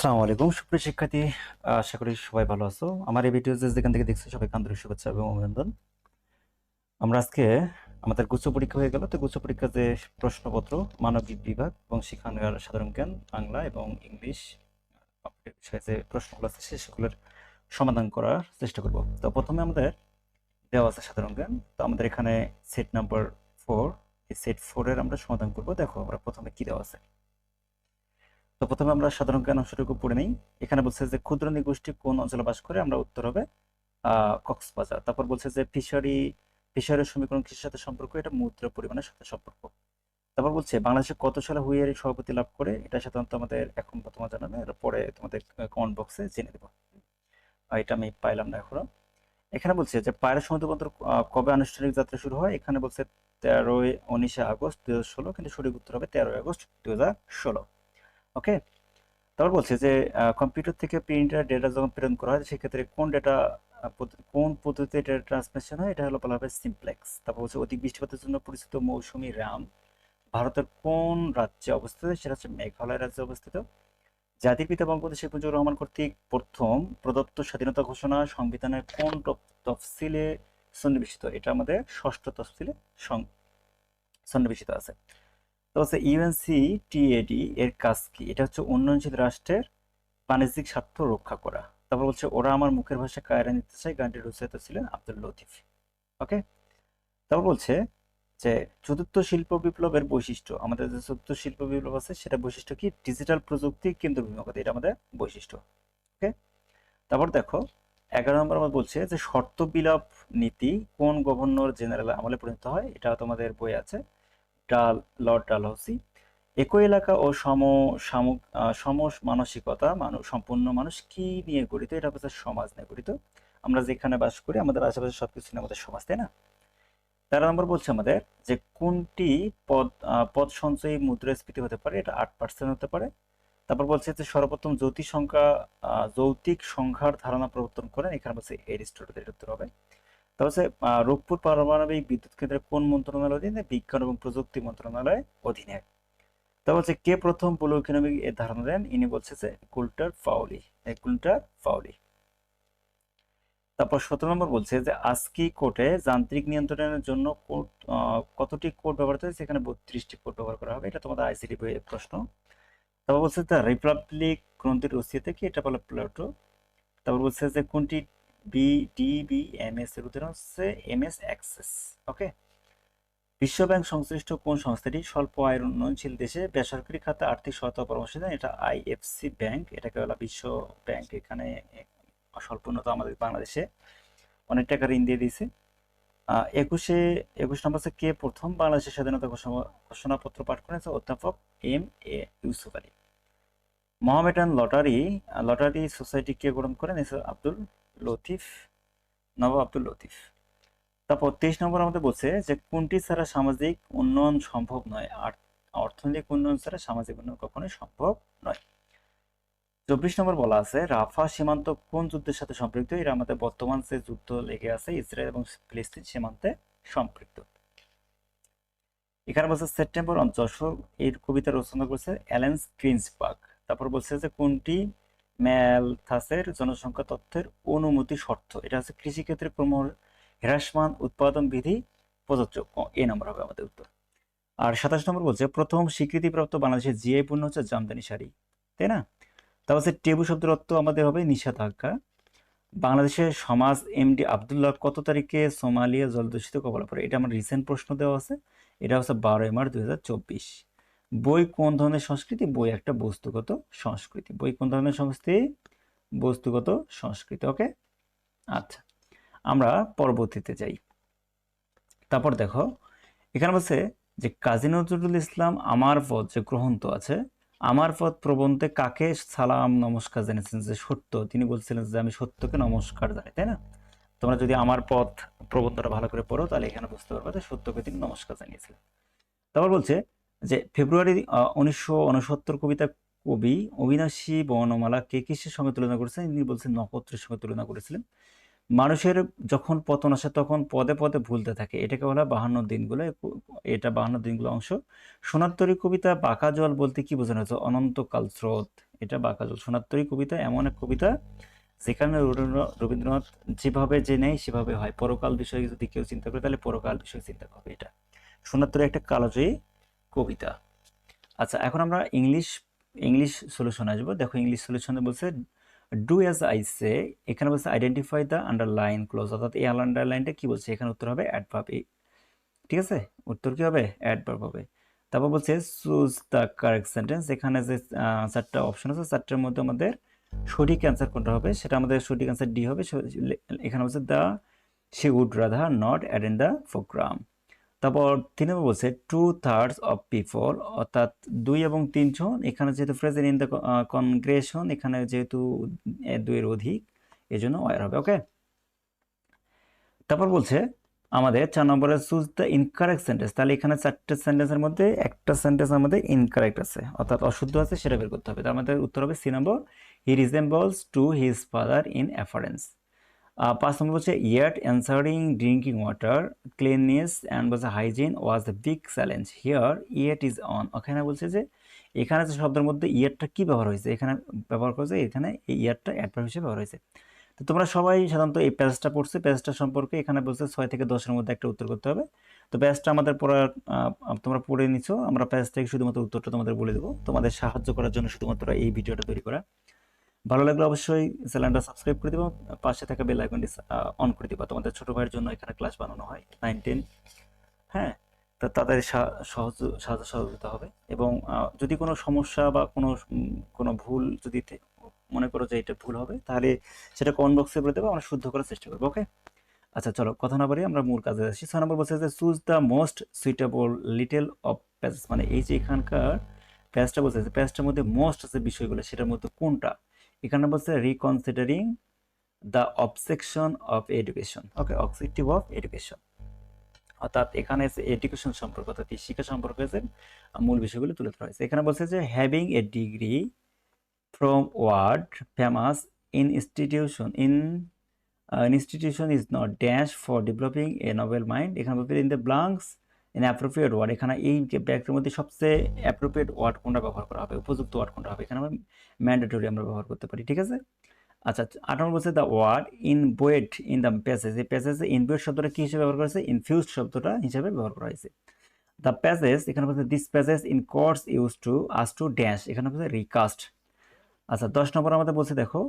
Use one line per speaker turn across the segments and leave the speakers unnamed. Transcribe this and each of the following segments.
আসসালামু আলাইকুম। সুপ্রিয় শিক্ষার্থী, আশা করি সবাই ভালো আছো। আমার এই ভিডিও যেখান থেকে দেখছ সবাইকে আন্তরিক শুভেচ্ছা এবং অভিনন্দন। আমরা আজকে আমাদের গুচ্ছ পরীক্ষা হয়ে গেল। তো গুচ্ছ পরীক্ষার যে প্রশ্নপত্র মানবিক বিভাগ এবং শিক্ষাঙ্গার সাধারণ জ্ঞান, বাংলা এবং ইংলিশ বিষয়ে যে প্রশ্নগুলো আছে, সে সেগুলোর সমাধান করার চেষ্টা করব। তো প্রথমে আমাদের দেওয়া আছে সাধারণ জ্ঞান। তো আমাদের এখানে সেট নাম্বার ফোর এই সেট ফোরের আমরা সমাধান করব। দেখো আমরা প্রথমে কি দেওয়া আছে। তো প্রথমে আমরা সাধারণ জ্ঞান অংশটুকু পড়ে নিই। এখানে বলছে যে ক্ষুদ্র নিগোষ্ঠী কোন অঞ্চলে বাস করে? আমরা উত্তর হবে কক্সবাজার। তারপর বলছে যে ফিশারি ফিশারের সমীকরণ কৃষির সাথে সম্পর্ক? এটা মুদ্রা পরিমাণের সাথে সম্পর্ক। তারপর বলছে বাংলাদেশে কত সালে হুইয়ারি সভাপতি লাভ করে? এটা সাধারণত আমাদের এখন প্রথমে জানাবে পরে তোমাদের কমেন্ট বক্সে জেনে দেবো। এটা আমি পাইলাম না এখনও। এখানে বলছে যে পায়রা সমুদ্র বন্দর আহ, কবে আনুষ্ঠানিক যাত্রা শুরু হয়? এখানে বলছে তেরোই উনিশে আগস্ট দুই হাজার ষোলো কিন্তু সঠিক উত্তর হবে তেরোই আগস্ট দুই হাজার ষোলো। ওকে তারপর বলছে যে কম্পিউটার থেকে প্রিন্টার ডেটা যখন প্রেরণ করা হয়, সেক্ষেত্রে কোন ডেটা কোন পদ্ধতিতে ডেটা ট্রান্সমিশন হয়, এটা হলো বলা হবে সিমপ্লেক্স তারপর বলছে অধিক বৃষ্টিপাতের জন্য পরিচিত মৌসুমী রাম ভারতের কোন রাজ্যে অবস্থিত? সেটা হচ্ছে মেঘালয় রাজ্যে অবস্থিত। জাতির পিতা বঙ্গবন্ধু শেখ মুজিবুর রহমান কর্তৃক প্রথম প্রদত্ত স্বাধীনতা ঘোষণা সংবিধানের কোন তফসিলে সন্নিবেশিত? এটা আমাদের ষষ্ঠ তফসিলে সন্নিবেশিত আছে। তো হচ্ছে ইউএনসি টিএডি এর কাজ কি? এটা হচ্ছে উন্নয়নশীল রাষ্ট্রের বাণিজ্যিক স্বার্থ রক্ষা করা। তারপর বলছে, ওরা আমার মুখের ভাষা কায়রা নিতে চাই গানটির রচয়িতা ছিলেন আব্দুল লতিফ। ওকে? তারপর বলছে যে, চতুর্থ শিল্প বিপ্লবের বৈশিষ্ট্য। আমাদের যে চতুর্থ শিল্প বিপ্লব আছে, সেটা বৈশিষ্ট্য কি? ডিজিটাল প্রযুক্তি, কেন্দ্র বিভাগতা এটা আমাদের বৈশিষ্ট্য। ওকে? তারপর দেখো, এগারো নম্বর আমার বলছে যে, শর্ত বিলাপ নীতি কোন গভর্নর জেনারেল আমলে পরিণত হয়? এটা তোমাদের বই আছে। ডাল লর্ড ডালহৌসি। একই এলাকা ও সম সম মানসিকতা মানুষ সম্পূর্ণ মানুষ কি নিয়ে গঠিত? এটা হচ্ছে সমাজ নিয়ে গঠিত। আমরা যেখানে বাস করি, আমাদের আশেপাশে সবকিছু আমাদের সমাজ, তাই না? তেরো নম্বর বলছে আমাদের যে কোনটি পদ পদ সঞ্চয়ী মুদ্রাস্ফীতি হতে পারে, এটা আট পার্সেন্ট হতে পারে। তারপর বলছে যে সর্বপ্রথম যৌতিক সংখ্যা যৌতিক সংখ্যার ধারণা প্রবর্তন করেন, এখানে বলছে এরিস্টটলের উত্তর হবে। তা হচ্ছে রূপপুর পারমাণবিক বিদ্যুৎ কেন্দ্রের কোন মন্ত্রণালয়ের অধীনে? বিজ্ঞান এবং প্রযুক্তি মন্ত্রণালয়ের অধীনে। তা বলছে কে প্রথম পোলো ইকোনমিক এর ধারণা দেন? ইনি বলছে যে, কুল্টার ফাউলি। কুল্টার ফাউলি। তারপর সতেরো নম্বর বলছে যে, আজকি কোর্টে যান্ত্রিক নিয়ন্ত্রণের জন্য কোড কতটি কোড ব্যবহার হচ্ছে? সেখানে বত্রিশটি কোড ব্যবহার করা হবে। এটা তোমাদের আইসিডি বইয়ের প্রশ্ন। তারপর বলছে দ্য রিপাবলিক গ্রন্থের রচিতে কি? এটা বলে প্লাটো। তারপর বলছে যে, কোনটি B D B M S এর উদাহরণ হচ্ছে এম এস অ্যাক্সেস ওকে বিশ্বব্যাংক সংশ্লিষ্ট কোন সংস্থাটি স্বল্প আয়ের উন্নয়নশীল দেশে বেসরকারি খাতে আর্থিক সহায়তা পরামর্শ দেন এটা আইএফসি ব্যাংক এটাকে বলা বিশ্ব ব্যাংক? এখানে আমাদের বাংলাদেশে অনেক টাকা ঋণ দিয়ে দিয়েছে। একুশে, একুশ নম্বর হচ্ছে কে প্রথম বাংলাদেশের স্বাধীনতা ঘোষণা, ঘোষণাপত্র পাঠ করেছে? অধ্যাপক M A Yusuf Ali. Lottery lottery society কে গ্রহণ করেন? আব্দুল লতিফ, নবাব আব্দুল লতিফ। তারপর তেইশ নম্বর আমাদের বলছে যে, কোনটি ছাড়া সামাজিক উন্নয়ন সম্ভব নয়? আর অর্থনৈতিক উন্নয়ন ছাড়া সামাজিক উন্নয়ন কখনোই সম্ভব নয়। চব্বিশ নম্বর বলা আছে, রাফা সীমান্ত কোন যুদ্ধের সাথে সম্পৃক্ত? এরা আমাদের বর্তমান যে যুদ্ধ লেগে আছে, ইসরায়েল এবং ফিলিস্তিন সীমান্তে সম্পৃক্ত। এখানে বলছে সেপ্টেম্বর যশোর এর কবিতা রচনা করেছে অ্যালেন্স গ্রিন্সবার্গ তারপর বলছে যে, কোনটি ম্যালথাসের জনসংখ্যা তথ্যের অনুমতি শর্ত। এটা হচ্ছে কৃষিক্ষেত্রে ক্রম হ্রাসমান উৎপাদন বিধি প্রযোজ্য। এ নম্বর হবে আমাদের উত্তর। আর সাতাশ নম্বর বলছে, প্রথম স্বীকৃতিপ্রাপ্ত বাংলাদেশের জিআই পণ্য হচ্ছে জামদানি শাড়ি, তাই না? তারপর হচ্ছে টেবু শব্দের অর্থ আমাদের হবে নিষেধাজ্ঞা। বাংলাদেশের সমাজ এমডি আবদুল্লাহ কত তারিখে সোমালিয়া জলদূষিত কবলা পড়ে? এটা আমার রিসেন্ট প্রশ্ন দেওয়া আছে। এটা হচ্ছে বারোই মার্চ দু হাজার চব্বিশ। বই কোন ধরনের সংস্কৃতি? বই একটা বস্তুগত সংস্কৃতি। বই কোন ধরনের সংস্কৃতি? বস্তুগত সংস্কৃতি, ওকে? আচ্ছা আমরা পরবর্তীতে যাই। তারপর দেখো, এখানে বলছে যে, কাজী নজরুল ইসলাম আমার পথ যে গ্রন্থ আছে, আমার পথ প্রবন্ধে কাকে সালাম নমস্কার জানিয়েছেন? যে সত্য, তিনি বলছিলেন যে, আমি সত্যকে নমস্কার জানাই, তাই না? তোমরা যদি আমার পথ প্রবন্ধটা ভালো করে পড়ো, তাহলে এখানে বুঝতে পারবে যে, সত্যকে তিনি নমস্কার জানিয়েছিলেন। তারপর বলছে যে ফেব্রুয়ারি উনিশশো উনসত্তর কবিতা কবি অবিনাশী বর্ণমালা কে কিসের সঙ্গে তুলনা করেছেন? তিনি বলছেন নক্ষত্রের সঙ্গে তুলনা করেছিলেন। মানুষের যখন পতন আসে তখন পদে পদে ভুলতে থাকে। এটাকে বলা বাহান্ন দিনগুলো। এটা বাহান্ন দিনগুলো অংশ। সোনাত্তরী কবিতা বাঁকা জল বলতে কি বোঝানো হয়েছে? অনন্তকাল স্রোত। এটা বাঁকা জল। সোনাত্তরী কবিতা এমন এক কবিতা যেখানে রবীন্দ্র- রবীন্দ্রনাথ যেভাবে যে নেয় সেভাবে হয়। পরকাল বিষয়ে যদি কেউ চিন্তা করে, তাহলে পরকাল বিষয়ে চিন্তা করবে এটা। সোনাত্তরী একটা কালজয়ী কবিতা। আচ্ছা এখন আমরা ইংলিশ ইংলিশ সলিউশন আসব। দেখো ইংলিশ সলিউশনে বলছে ডু অ্যাজ আই সে এখানে বলছে আইডেন্টিফাই দ্য আন্ডারলাইন ক্লোজ অর্থাৎ এই আন্ডারলাইনটা কি বলছে? এখানে উত্তর হবে অ্যাডভার্ব ঠিক আছে? উত্তর কি হবে? অ্যাডভার্ব হবে। তারপর বলছে চুজ দ্য কারেক্ট সেন্টেন্স এখানে যে চারটা অপশন আছে, চারটার মধ্যে আমাদের সঠিক অ্যান্সার কোনটা হবে? সেটা আমাদের সঠিক অ্যান্সার ডি হবে। এখানে বলছে the she would Radha not attend the programme তারপর তিন নম্বর বলছে টু থার্ডস অফ পিপল অর্থাৎ দুই এবং তিনজন এখানে যেহেতু প্রেজেন্ট ইন দ্য কনগ্রেশন এখানে যেহেতু দুইয়ের অধিক এই জন্য ওয়ার হবে ওকে তারপর বলছে, আমাদের চার নম্বরে চুজ দ্য ইনকারেক্ট সেন্টেন্স তাহলে এখানে চারটে সেন্টেন্সের মধ্যে একটা সেন্টেন্স আমাদের ইনকারেক্ট আছে, অর্থাৎ অশুদ্ধ আছে, সেটা বের করতে হবে, তার মধ্যে উত্তর হবে C number he resembles to his father in appearance পাঁচ নম্বর হচ্ছে yet answering drinking water cleanliness and বলছে hygiene was a big challenge here yet is on ওখানে বলছে যে এখানে যে শব্দের মধ্যে ইয়ারটা কি ব্যবহার হয়েছে? এখানে ব্যবহার করেছে এখানে এই ইয়ারটা অ্যাডভার্ব হিসেবে ব্যবহার হয়েছে। তো তোমরা সবাই সাধারণত এই প্যাসটা পড়ছে। প্যাসটা সম্পর্কে এখানে বলছে ছয় থেকে দশের মধ্যে একটা উত্তর করতে হবে। তো প্যাসটা আমাদের আহ, তোমরা পড়ে নিছো। আমরা প্যাস থেকে শুধুমাত্র উত্তরটা তোমাদের বলে দেবো। তোমাদের সাহায্য করার জন্য শুধুমাত্র এই ভিডিওটা তৈরি করা। ভালো লাগলে অবশ্যই চ্যানেলটা সাবস্ক্রাইব করে দিবা পাশে থাকা বেল আইকনটি অন করে দিবা তোমাদের ছোট ভাইয়ের জন্য এখানে ক্লাস বানানো হয় নাইন টেন হ্যাঁ তা তাদের সহজ, সাহায্য সহযোগিতা হবে। এবং যদি কোনো সমস্যা বা কোনো কোনো ভুল যদি মনে করো যে এটা ভুল হবে, তাহলে সেটা কমেন্ট বক্সে বলে দেবো, আমরা শুদ্ধ করার চেষ্টা করব ওকে আচ্ছা চলো কথা না বাড়ি আমরা মূল কাজে আসি। ছয় নম্বর বলছে যে choose the most suitable title of passage মানে এই যে এখানকার প্যাসটা বলছে প্যাসটার মধ্যে মোস্ট যে বিষয়গুলো, সেটার মধ্যে কোনটা এখানে বলছে reconsidering the obsession of education okay objective of education অর্থাৎ এখানে এডুকেশন সম্পর্ক, অর্থাৎ শিক্ষা সম্পর্কে যে মূল বিষয়গুলো তুলে ধরা হয়েছে। এখানে বলছে যে having a degree from world famous in institution in institution is not dash for developing a noble mind এখানে বলতে in the blanks in appropriate word এখানে এই ব্যাগের মধ্যে সবচেয়ে অ্যাপ্রোপ্রিয়েট ওয়ার্ড কোনটা ব্যবহার করা হবে? উপযুক্ত ওয়ার্ড কোনটা হবে? এখানে আমরা ম্যান্ডেটরি আমরা ব্যবহার করতে পারি, ঠিক আছে? আচ্ছা আট নম্বর বলছে the word in bold in the passage এই প্যাসেজে ইন বোয়েট শব্দটা কী হিসেবে ব্যবহার করা হয়েছে? ইনফিউজড শব্দটা হিসেবে ব্যবহার করা হয়েছে। দ্য প্যাসেজ এখানে বলছে this passage in course use to us to dash এখানে বলছে রিকাস্ট আচ্ছা দশ নম্বর আমাদের বলছে দেখো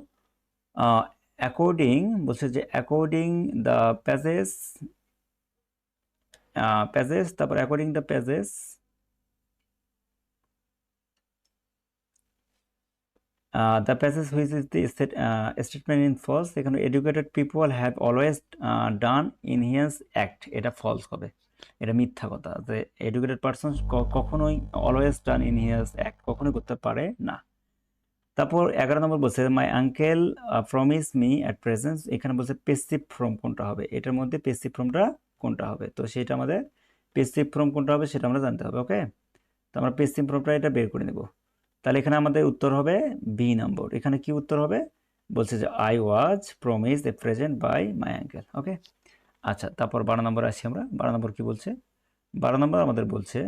অ্যাকর্ডিং বলছে যে অ্যাকর্ডিং দ্য প্যাসেজ পেজেস তারপর according the pages the pages which is the statement in false এখানে educated people have always done heinous act এটা ফলস হবে। এটা মিথ্যা কথা যে এডুকেটেড পার্সন কখনোই অলওয়েজ ডান ইনহিয়েন্স অ্যাক্ট কখনোই করতে পারে না। তারপর এগারো নম্বর বলছে my uncle promise me at presence এখানে বলছে পেসিভ ফ্রম কোনটা হবে? এটার মধ্যে পেসিভ ফর্মটা কোনটা হবে? তো সেটা আমাদের পেসিভ ফর্ম কোনটা হবে সেটা আমরা জানতে হবে ওকে তো আমরা পেসিভ ফর্মটা এটা বের করে নেব। তাহলে এখানে আমাদের উত্তর হবে বি নম্বর এখানে কি উত্তর হবে? বলছে যে I was promise a present by my uncle okay আচ্ছা তারপর বারো নম্বর আসি আমরা। বারো নম্বর কি বলছে? বারো নম্বর আমাদের বলছে,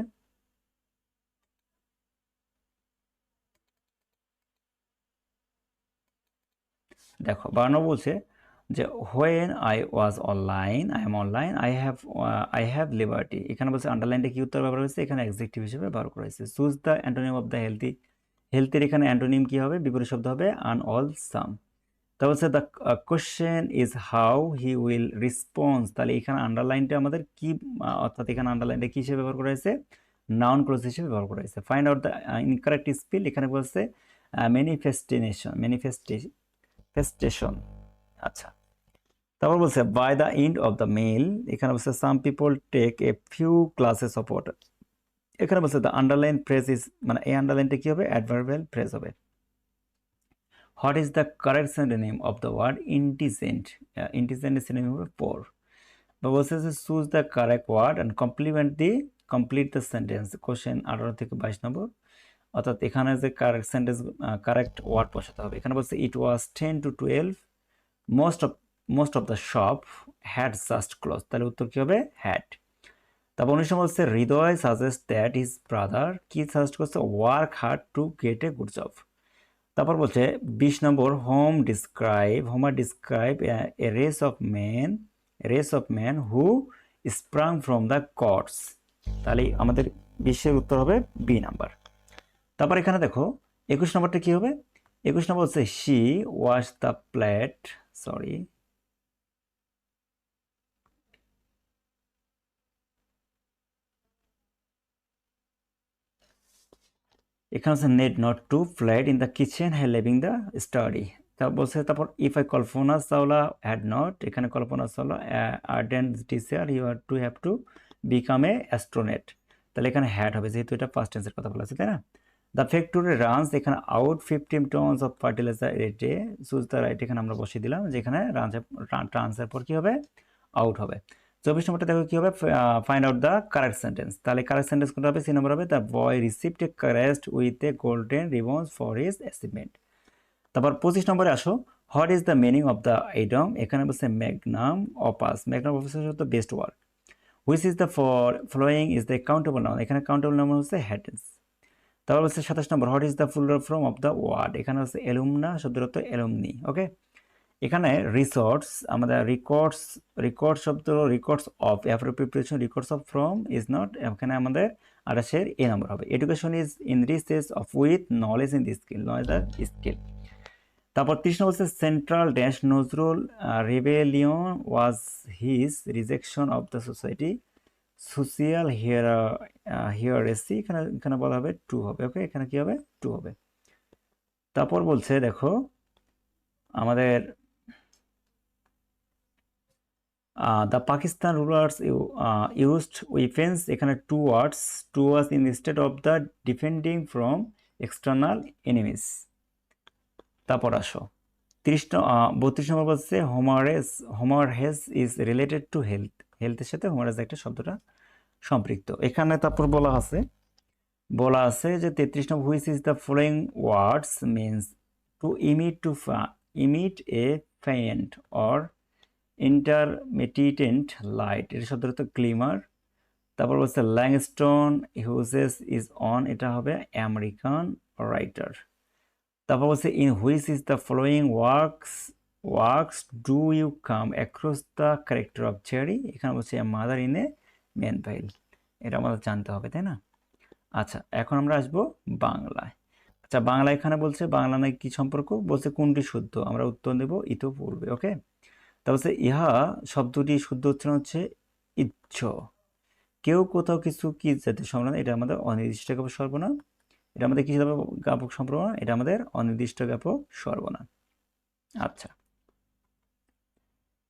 দেখো, বারো নম্বর বলছে যে when I was online I am online I have I have liberty এখানে বলছে আন্ডারলাইনটা কি উত্তর ব্যবহার হয়েছে এখানে এক্সেক্টিভ হিসেবে ব্যবহার করা হয়েছে choose the antonym of the healthy হেলথের এখানে অ্যান্টোনিম কি হবে? বিপরীত শব্দ হবে আন অল সাম তা বলছে the question is how he will response তাহলে এখানে আন্ডারলাইনটা আমাদের কি অর্থাৎ এখানে আন্ডারলাইনটা কি হিসেবে ব্যবহার করা হয়েছে নাউন ক্লোজ হিসেবে ব্যবহার করা হয়েছে find out the incorrect spell এখানে বলছে ম্যানিফেস্টিনেশন ম্যানিফেস্টেশন আচ্ছা। তারপর বলছে by the end of the mail এখানে বলছে some people take a few glasses of water এখানে বলছে দ্য আন্ডারলাইন ফ্রেজ ইজ মানে এই আন্ডারলাইনটা কি হবে? অ্যাডভার্বিয়াল ফ্রেজ হবে। What is the correct synonym of the word intelligent intelligent synonym হবে পোর বা বলছে যে choose the correct word and complement the complete the sentence question আঠারো থেকে বাইশ নম্বর। অর্থাৎ এখানে যে কারেক্ট সেন্টেন্স কারেক্ট ওয়ার্ড বসাতে হবে। এখানে বলছে it was ten to twelve most of most of the shop had just close তাহলে উত্তর কী হবে? হ্যাড তারপর উনিশ নম্বর হচ্ছে Hriday suggest that is brother কি সাজেস্ট করছে? Work hard to get a good job তারপর বলছে, বিশ নম্বর home describe Homer describe a race of man race of man who sprang from the gods তাহলে আমাদের বিশ্বের উত্তর হবে বি নাম্বার তারপর এখানে দেখো, একুশ নম্বরটা কি হবে? একুশ নম্বর হচ্ছে she wash the plate sorry এখানে হচ্ছে net not to flat in the kitchen হ্যাঁ লিভিং দ্য স্টাডি তা বলছে, তারপর if I Kalpana Chawla had not এখানে Kalpana Chawla ardent teacher you are to have to become a astronaut তাহলে এখানে had হবে, যেহেতু এটা ফার্স্ট টেন্সের কথা বলা আছে, তাই না? দ্য ফ্যাক্টরি রানস এখানে out fifteen tons of fertiliser a day choose the right এখানে আমরা বসিয়ে দিলাম যেখানে ট্রান্সের পর কী হবে? আউট হবে। চব্বিশ নম্বরটা দেখো কী হবে? Find out the correct sentence তাহলে কারেক্ট সেন্টেন্স কোনটা হবে? সি নম্বর হবে the boy received a caress with a golden ribbons for his achievement তারপর পঁচিশ নম্বরে আসো। What is the meaning of the idiom এখানে বলছে ম্যাগনাম অপাস ম্যাগনাম অপাস হচ্ছে best work which is the for following is the countable noun এখানে countable noun হচ্ছে হ্যাটেন্স তারপর হচ্ছে সাতাশ নম্বর what is the full form of the word এখানে হচ্ছে এলুমনা শব্দের অর্থ এলুমনি ওকে এখানে রিসোর্টস আমাদের রেকর্ডস রেকর্ড শব্দ records of Afro preparation records of from is not এখানে আমাদের আঠাশের এ নম্বর হবে। Education is in recess of with knowledge in the skill knowledge R skill তারপর তৃষ্ণ বলছে central dash Nazrul rebellion was his rejection of the society social here heresy এখানে এখানে বলা হবে টু হবে ওকে এখানে কি হবে? টু হবে। তারপর বলছে, দেখো, আমাদের দ্য পাকিস্তান রুলার্স ইউজড উইফেন্স এখানে two words two words in state of the defending from external enemies তারপর আসো। তিরিশ বত্রিশ নম্বর বলছে haemorrhage haemorrhage is related to health হেলথের সাথে হোমারেজ একটা শব্দটা সম্পৃক্ত। এখানে তারপর বলা আছে বলা আছে যে তেত্রিশ number which is the following words means to emit to emit a faint or intermittent light এটা হতো ক্লিমার তারপর বলছে ল্যাংস্টোন হিউজেস ইজ অন এটা হবে আমেরিকান রাইটার তারপর বলছে in which is the following works works do you come across the character of Cherry এখানে বলছে mother in a men file এটা আমাদের জানতে হবে, তাই না? আচ্ছা এখন আমরা আসব বাংলায়। আচ্ছা বাংলা এখানে বলছে, বাংলা নয় কী সম্পর্ক? বলছে কোনটি শুদ্ধ? আমরা উত্তর দেব ইতো পূর্বে ওকে? তা বলছে, ইহা শব্দটি শুদ্ধ উচ্চারণ হচ্ছে ইচ্ছ। কেউ কোথাও কিছু কি জাতীয় সর্বনাম এটা আমাদের অনির্দিষ্ট জ্ঞাপক সর্বনাম এটা আমাদের কি জ্ঞাপক সম্পর্ক এটা আমাদের অনির্দিষ্ট জ্ঞাপক সর্বনাম আচ্ছা।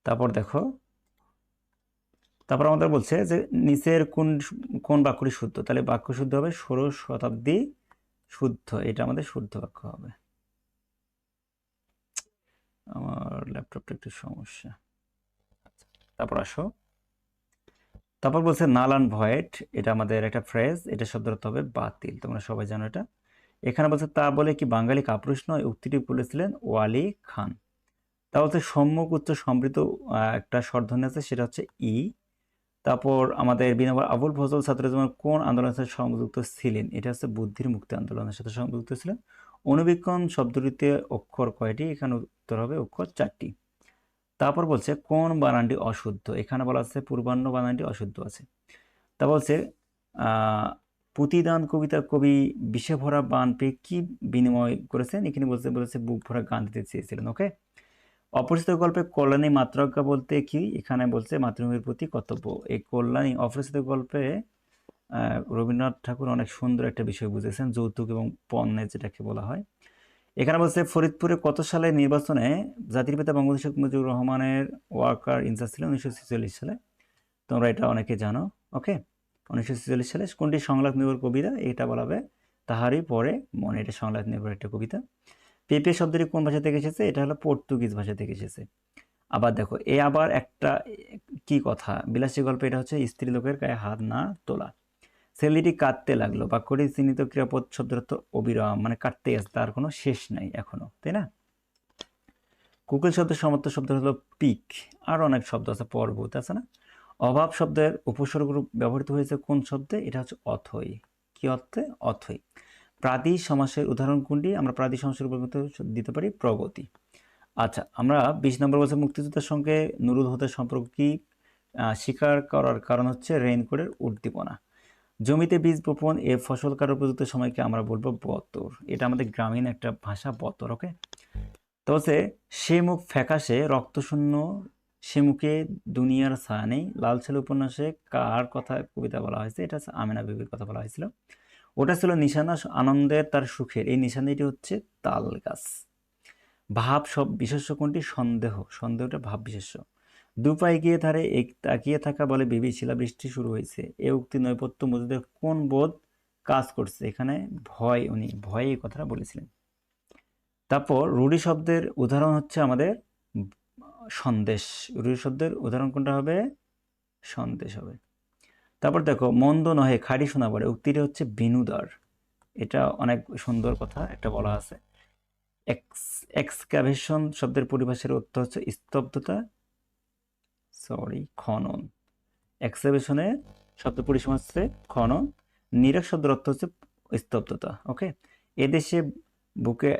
তারপর দেখো তারপর আমাদের বলছে যে নিচের কোন কোন বাক্যটি শুদ্ধ? তাহলে বাক্য শুদ্ধ হবে ষোড়শ শতাব্দী শুদ্ধ। এটা আমাদের শুদ্ধ বাক্য হবে। আমার ল্যাপটপটা একটু সমস্যা। তারপর আসো। তারপর বলছে নালান ভয়েট এটা আমাদের একটা ফ্রেজ, এটা শব্দ হবে বাতিল। তোমরা সবাই জানো এটা। এখানে বলছে, তা বলে কি বাঙালি কাপুরুষ নয়, উক্তিটি বলেছিলেন ওয়ালি খান। তা বলছে সম্মুখ উচ্চ সমৃদ্ধ একটা স্বরধ্বনি আছে, সেটা হচ্ছে ই। তারপর আমাদের বিনাবার আবুল ফজল ছাত্র যেমন কোন আন্দোলনের সাথে সংযুক্ত ছিলেন? এটা হচ্ছে বুদ্ধির মুক্তি আন্দোলনের সাথে সংযুক্ত ছিলেন। অনুবীক্ষণ শব্দটিতে অক্ষর কয়টি? এখানে উত্তর হবে অক্ষর চারটি। তারপর বলছে, কোন বানানটি অশুদ্ধ? এখানে বলা আছে পূর্বাহ্ন বানানটি অশুদ্ধ আছে। তা বলছে পুঁতিদান কবিতা কবি বিষে ভরা বান পেয়ে কি বিনিময় করেছেন? এখানে বলছে, বলেছে বুক ভরা গান দিতে চেয়েছিলেন, ওকে? অপরিচিত গল্পে কল্যাণী মাতৃজ্ঞা বলতে কি? এখানে বলছে মাতৃভূমির প্রতি কর্তব্য। এই কল্যাণী অপরিচিত গল্পে রবীন্দ্রনাথ ঠাকুর অনেক সুন্দর একটা বিষয় বুঝেছেন, যৌতুক এবং পণ্যের যেটাকে বলা হয়। এখানে বলছে, ফরিদপুরে কত সালে নির্বাচনে জাতির পিতা বঙ্গবন্ধু শেখ মুজিবুর রহমানের ওয়ার্কার ইনচার্জ ছিল উনিশশো ছেচল্লিশ সালে। তোমরা এটা অনেকে জানো, ওকে? উনিশশো ছেচল্লিশ সালে কোনটি সংলাপ নির্ভর কবিতা? এটা বলা হবে তাহারই পরে মনে এটা সংলাপ নির্ভর একটা কবিতা। পেপে শব্দটি কোন ভাষা থেকে এসেছে? এটা হলো পর্তুগিজ ভাষা থেকে এসেছে। আবার দেখো, এ আবার একটা কি কথা? বিলাসী গল্প এটা হচ্ছে, স্ত্রী লোকের গায়ে হাত না তোলা। ছেলেটি কাঁদতে লাগল। বাক্যটি চিহ্নিত ক্রিয়াপদ অর্থ অবিরাম মানে কাটতে আছে, তার কোনো শেষ নাই এখনও, তাই না? কুকিল শব্দের সমর্থ শব্দ হলো পিক। আর অনেক শব্দ আছে, পর্বত আছে না? অভাব শব্দের উপসর্গ ব্যবহৃত হয়েছে কোন শব্দে? এটা হচ্ছে অথই। কি অর্থে? অথই। প্রাদি সমাসের উদাহরণ কোনটি? আমরা প্রাদি সমাসের উপর দিতে পারি প্রগতি। আচ্ছা আমরা বিশ নম্বর বছর মুক্তিযোদ্ধার সঙ্গে নুরুল হতে সম্পর্ক কি? স্বীকার করার কারণ হচ্ছে রেইনকোটের উদ্দীপনা। জমিতে বীজ বপন, এ ফসল কাটার উপযুক্ত সময়কে আমরা বলব বতর। এটা আমাদের গ্রামীণ একটা ভাষা, বতর ওকে তো হচ্ছে, সে মুখ ফ্যাকাশে, রক্তশূন্য, সে মুখে দুনিয়ার ছায়া নেই। লাল ছেলে উপন্যাসে কার কথা কবিতা বলা হয়েছে? এটা আমেনা বিবির কথা বলা হয়েছিল। ওটা ছিল নিশানা আনন্দের তার সুখের। এই নিশানাটি হচ্ছে তাল গাছ। ভাব সব বিশেষ্য কোনটি? সন্দেহ। সন্দেহটা ভাব বিশেষ্য। দুপায়ে গিয়ে ধারে তাকিয়ে থাকা বলে বিবি শিলাবৃষ্টি শুরু হয়েছে। এ উক্তি নৈপত্য মজুদের কোন বোধ কাজ করছে? এখানে ভয়, উনি ভয়ে এই কথাটা বলেছিলেন। তারপর রুড়ি শব্দের উদাহরণ হচ্ছে আমাদের সন্দেশ। রুড়ি শব্দের উদাহরণ কোনটা হবে? সন্দেশ হবে। তারপর দেখো, মন্দ নহে খাড়ি শোনা পড়ে। উক্তিটি হচ্ছে বিনুদার। এটা অনেক সুন্দর কথা, একটা বলা আছে। এক্স, এক্সক্যাভেশন শব্দের পরিভাষার অর্থ হচ্ছে স্তব্ধতা, সরি, খনন। এক্সক্যাভেশনের শব্দ পরিসীমা হচ্ছে খনন, নিরেক শব্দের অর্থ হচ্ছে স্তব্ধতা ওকে এদেশে বুকে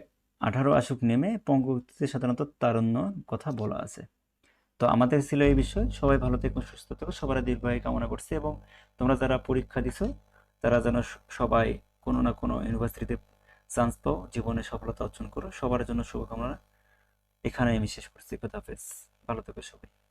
আঠারো আসুক নেমে পঙ্গুক্তিতে সাধারণত তারুণ্য কথা বলা আছে। তো আমাদের ছিল এই বিষয়। সবাই ভালো থেকো, সুস্থ থেকো। সবার দীর্ঘায় কামনা করছি এবং তোমরা যারা পরীক্ষা দিছো, তারা যেন সবাই কোনো না কোনো ইউনিভার্সিটিতে চান্স পাও, জীবনে সফলতা অর্জন করো। সবার জন্য শুভকামনা। এখানে আমি শেষ করছি। খোদাহাফেজ ভালো থেকো সবাই।